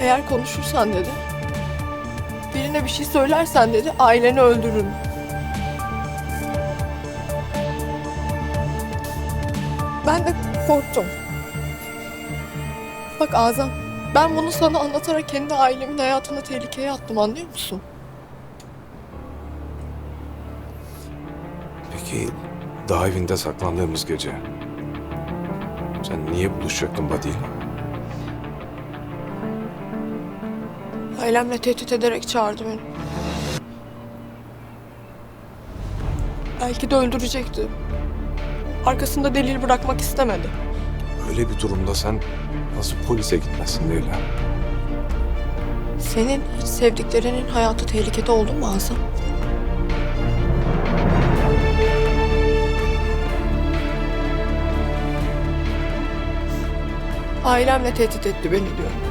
Eğer konuşursan dedi. Birine bir şey söylersen dedi aileni öldürürüm. Ben de korktum. Bak Azam, ben bunu sana anlatarak kendi ailemin hayatını tehlikeye attım anlıyor musun? Peki dağ evinde saklandığımız gece sen niye buluşacaktın ile? Ailemle tehdit ederek çağırdı beni. Belki de öldürecekti. Arkasında delil bırakmak istemedi. Öyle bir durumda sen nasıl polise gitmezsin Leyla? Senin hiç sevdiklerinin hayatı tehlikede oldu mu Azam? Ailemle tehdit etti beni diyorum.